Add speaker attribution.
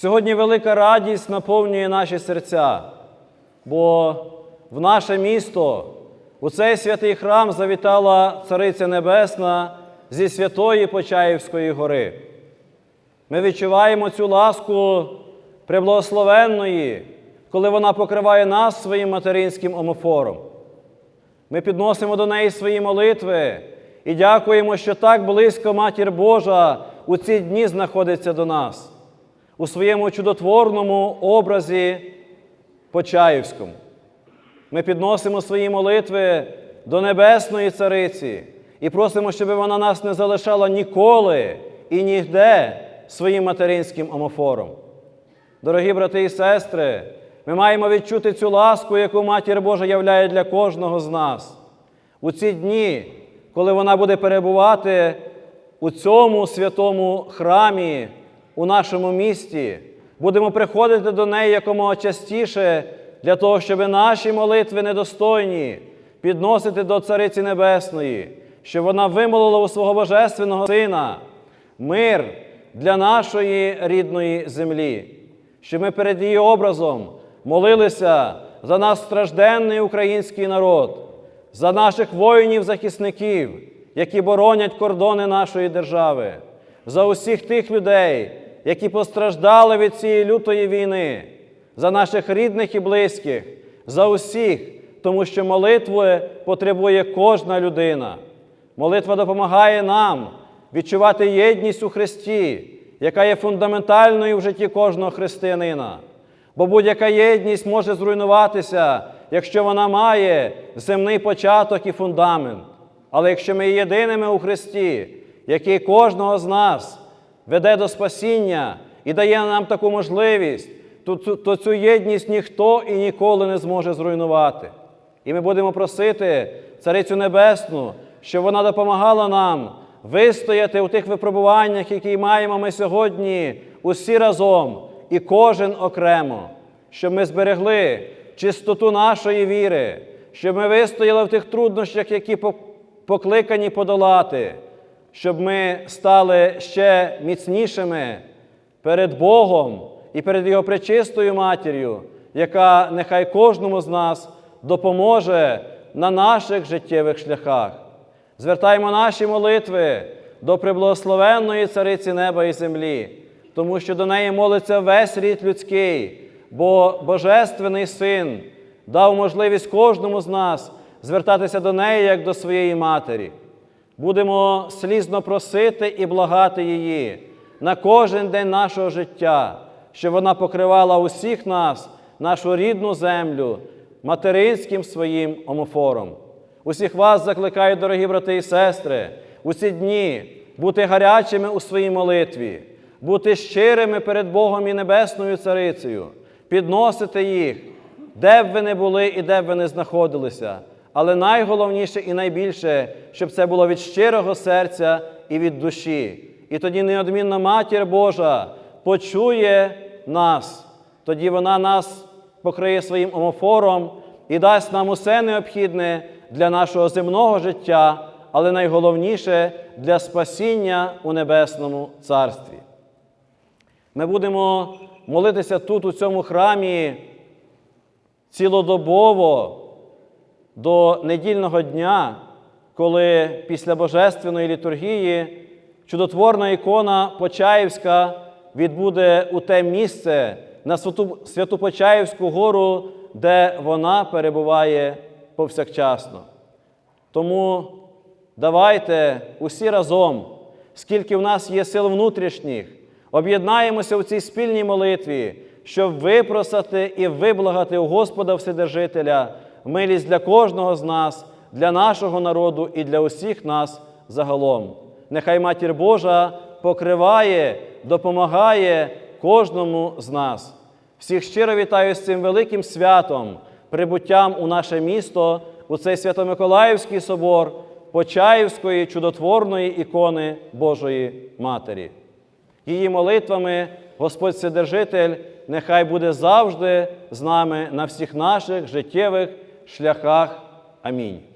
Speaker 1: Сьогодні велика радість наповнює наші серця, бо в наше місто, у цей святий храм завітала Цариця Небесна зі святої Почаївської гори. Ми відчуваємо цю ласку преблагословенної, коли вона покриває нас своїм материнським омофором. Ми підносимо до неї свої молитви і дякуємо, що так близько Матір Божа у ці дні знаходиться до нас у своєму чудотворному образі Почаївському. Ми підносимо свої молитви до Небесної Цариці і просимо, щоб вона нас не залишала ніколи і нігде своїм материнським омофором. Дорогі брати і сестри, ми маємо відчути цю ласку, яку Матір Божа являє для кожного з нас. У ці дні, коли вона буде перебувати у цьому святому храмі, у нашому місті, будемо приходити до неї якомога частіше для того, щоб наші молитви недостойні підносити до Цариці Небесної, щоб вона вимолила у свого Божественного Сина мир для нашої рідної землі, щоб ми перед її образом молилися за нас стражденний український народ, за наших воїнів-захисників, які боронять кордони нашої держави, за усіх тих людей, які постраждали від цієї лютої війни, за наших рідних і близьких, за усіх, тому що молитви потребує кожна людина. Молитва допомагає нам відчувати єдність у Христі, яка є фундаментальною в житті кожного християнина. Бо будь-яка єдність може зруйнуватися, якщо вона має земний початок і фундамент. Але якщо ми єдиними у Христі, який кожного з нас веде до спасіння і дає нам таку можливість, то, то цю єдність ніхто і ніколи не зможе зруйнувати. І ми будемо просити Царицю Небесну, щоб вона допомагала нам вистояти у тих випробуваннях, які маємо ми сьогодні усі разом і кожен окремо, щоб ми зберегли чистоту нашої віри, щоб ми вистояли в тих труднощах, які покликані подолати, щоб ми стали ще міцнішими перед Богом і перед Його пречистою матір'ю, яка нехай кожному з нас допоможе на наших життєвих шляхах. Звертаємо наші молитви до приблагословенної Цариці неба і землі, тому що до неї молиться весь рід людський, бо Божественний Син дав можливість кожному з нас звертатися до неї як до своєї матері. Будемо слізно просити і благати її на кожен день нашого життя, щоб вона покривала усіх нас, нашу рідну землю, материнським своїм омофором. Усіх вас закликаю, дорогі брати і сестри, у ці дні бути гарячими у своїй молитві, бути щирими перед Богом і Небесною Царицею, підносити їх, де б ви не були і де б ви не знаходилися. Але найголовніше і найбільше, щоб це було від щирого серця і від душі. І тоді неодмінна Матір Божа почує нас, тоді вона нас покриє своїм омофором і дасть нам усе необхідне для нашого земного життя, але найголовніше для спасіння у Небесному Царстві. Ми будемо молитися тут, у цьому храмі, цілодобово до недільного дня, коли після Божественної літургії чудотворна ікона Почаївська відбуде у те місце на Святу, Святу Почаївську гору, де вона перебуває повсякчасно. Тому давайте усі разом, скільки в нас є сил внутрішніх, об'єднаємося у цій спільній молитві, щоб випросати і виблагати у Господа Вседержителя милість для кожного з нас, для нашого народу і для усіх нас загалом. Нехай Матір Божа покриває, допомагає кожному з нас. Всіх щиро вітаю з цим великим святом, прибуттям у наше місто, у цей Свято-Миколаївський собор Почаївської чудотворної ікони Божої Матері. Її молитвами Господь Вседержитель нехай буде завжди з нами на всіх наших життєвих шляхах. Амінь.